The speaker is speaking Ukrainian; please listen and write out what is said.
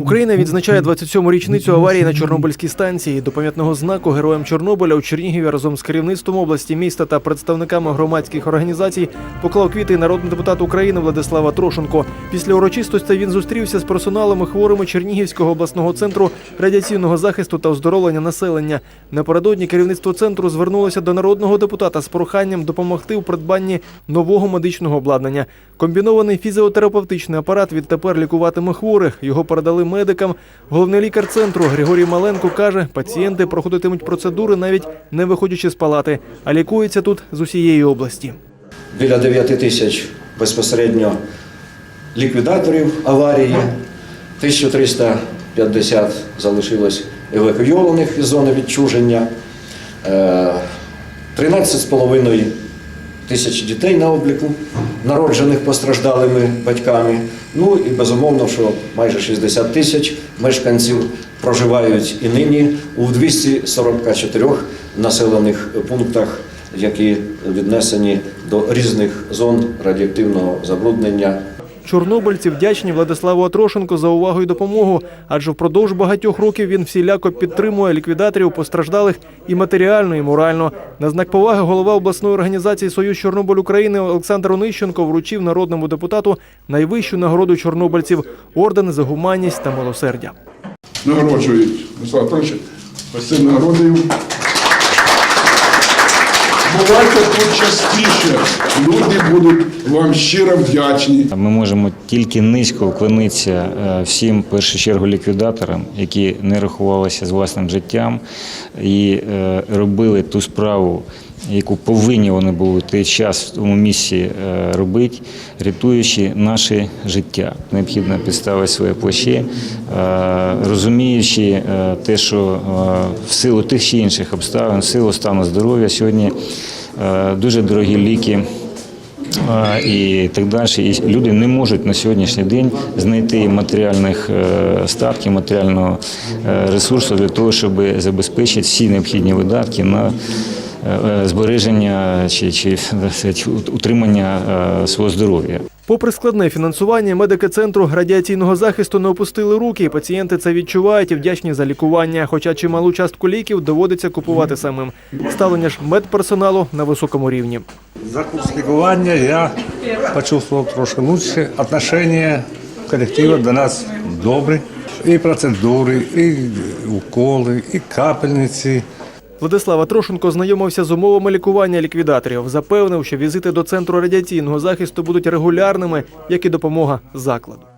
Україна відзначає 27-му річницю аварії на Чорнобильській станції. До пам'ятного знаку героям Чорнобиля у Чернігові разом з керівництвом області, міста та представниками громадських організацій поклав квіти народний депутат України Владислава Трошенко. Після урочистостей він зустрівся з персоналом і хворими Чернігівського обласного центру радіаційного захисту та оздоровлення населення. Напередодні керівництво центру звернулося до народного депутата з проханням допомогти у придбанні нового медичного обладнання. Комбінований фізіотерапевтичний апарат відтепер лікуватиме хворих. Його передали медикам. Головний лікар центру Григорій Маленко каже, пацієнти проходитимуть процедури навіть не виходячи з палати, а лікуються тут з усієї області. біля 9 тисяч безпосередньо ліквідаторів аварії, 1350 залишилось евакуйованих із зони відчуження, е, 13,5 тисяч дітей на обліку, народжених постраждалими батьками. Ну і безумовно, що майже 60 тисяч мешканців проживають і нині у 244 населених пунктах, які віднесені до різних зон радіоактивного забруднення Чорнобильці вдячні Владиславу Атрошенко за увагу і допомогу, адже впродовж багатьох років він всіляко підтримує ліквідаторів постраждалих і матеріально, і морально. На знак поваги голова обласної організації Союз Чорнобиль України Олександр Онищенко вручив народному депутату найвищу нагороду чорнобильців орден за гуманність та милосердя. нагороджують Мирослав Павлович ось нагородою. Бувайте тут частіше. Люди будуть вам щиро вдячні. Ми можемо тільки низько вклонитися е, всім, першу чергу, ліквідаторам, які не рахувалися з власним життям і е, робили ту справу, яку повинні вони були той час в тому місці е, робити, рятуючи наше життя. Необхідно підставити своє плече, розуміючи е, те, що е, в силу тих чи інших обставин, в силу стану здоров'я сьогодні дуже дорогі ліки. І так далі. І люди не можуть на сьогоднішній день знайти матеріальних статків, матеріального ресурсу для того, щоб забезпечити всі необхідні видатки на збереження чи, чи утримання е, свого здоров'я. Попри складне фінансування, медики центру радіаційного захисту не опустили руки. Пацієнти це відчувають і вдячні за лікування. Хоча чималу частку ліків доводиться купувати самим. Ставлення ж медперсоналу на високому рівні. За курс лікування я почувствовал трошки лучше. Отношение коллектива до нас добрі. І процедури, і уколи, і капельниці. Владислав Атрошенко знайомився з умовами лікування ліквідаторів. Запевнив, що візити до центру радіаційного захисту будуть регулярними, як і допомога закладу.